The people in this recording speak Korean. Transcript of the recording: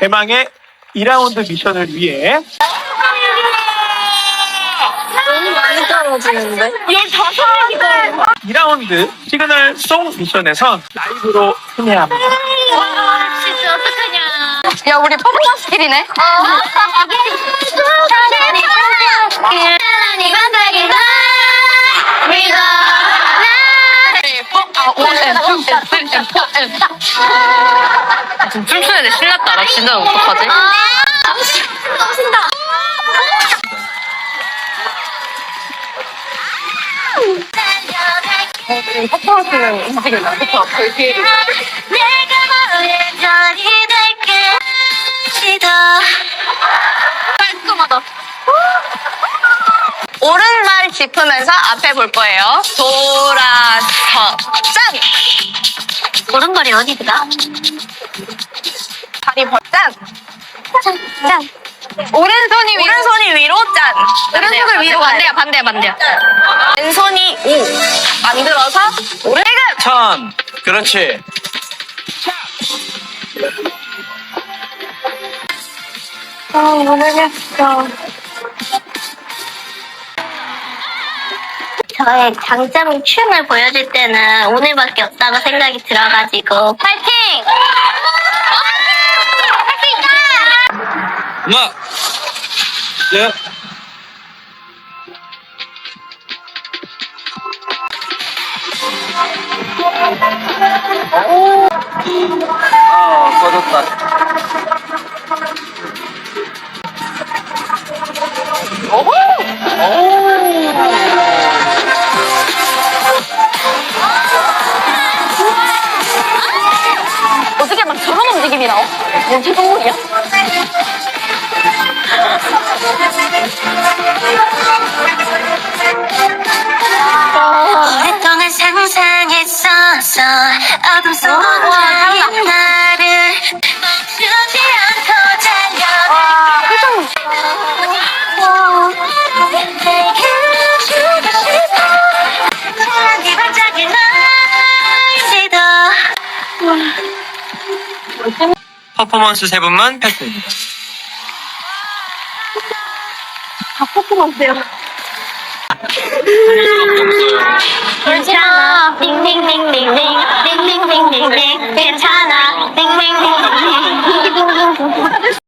대망의 2라운드 미션을 위해 너무 많이 떨어지는데? 15명이다. 2라운드 시그널 송 미션에선 라이브로 참여해야 합니다. 와, 진짜 어떡하냐. 야, 우리 퍼포먼스 스킬이네? 사랑이 반짝이 나 믿어 아, 오, 엠, 엠, 엠, 엠, 포, 엠. 지금 춤추는데 신났다. 나 진짜 어떡하지? 너무 신다 퍼포먼스는 움직인다. 그쵸? 그렇게. 내가 너의 별이 될게 믿어 깔끔하다. 오른발 짚으면서 앞에 볼 거예요. 돌아서 짠! 오른발이 어디다? 다리 벌짠! 짠 오른손이 위로. 오른손이 위로 짠! 오른손을 위로 반대야, 반대야, 반대야. 왼손이 오. 만들어서 오른손. 천. 그렇지. 아, 모르겠어. 저의 장점 춤을 보여줄 때는 오늘밖에 없다고 생각이 들어가지고 파이팅! 음악. 네. 아, 꺼졌다. 어떻게 막 저런 움직임이 나와? 뭔지 동물이야? 오랫동안 상상했었어 어둠 반짝이 날지도 퍼포먼스 세 분만 패스입니다. 괜찮아 띵띵띵